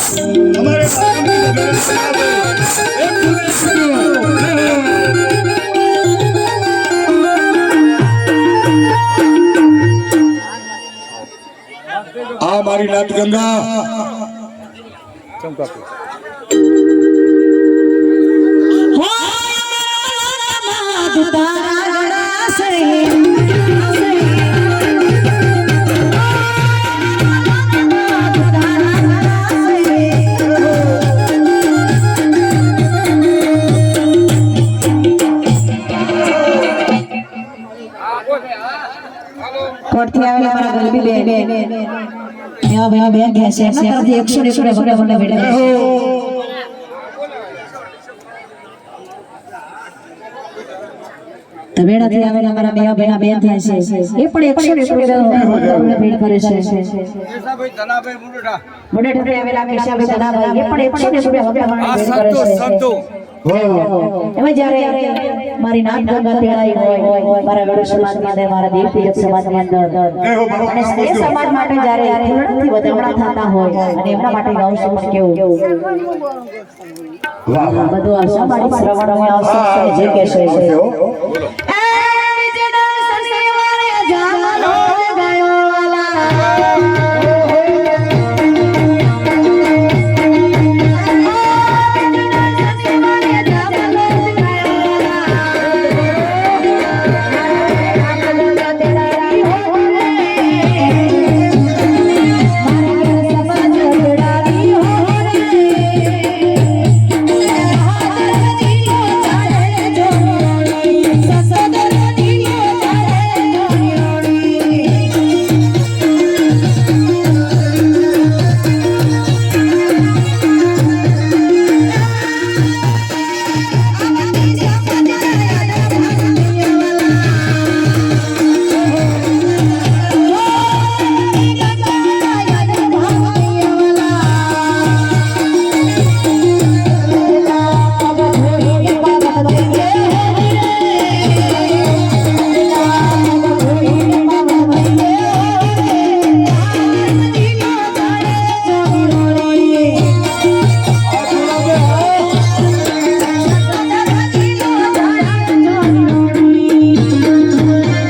અમારે આ મારી નાત ગંગા. કોટથી આવેલા મારા ગલબી બેન. એવા ભાઈ બેન ગયા છે. એમના તરફથી એકસો એકસો ને ભગવાન તમને તવેડાથી આવેલા મારા મેવા ભેણા બેન થયા છે. એ પણ એકસો એકસો ને ભેટ કરે છે. મુંડેઠથી આવેલા કેશાભાઈ ધનાભાઈ એ પણ એકસો એકસો તમને ભેટ કરે છે. સંતો એમાં જ્યારે મારી નાત ગંગા તેડાઈ હોય મારા સમાજની અંદર મારા દેવ તિલક સમાજની અંદર અને સ્ત્રી સમાજ માટે જ્યારે ફૂલણથી વધામણા થતા હોય અને એમના માટે ગાઉં છું કેવું? બધું આવશે મારી શ્રવણમાં આવશે જે કહેશે.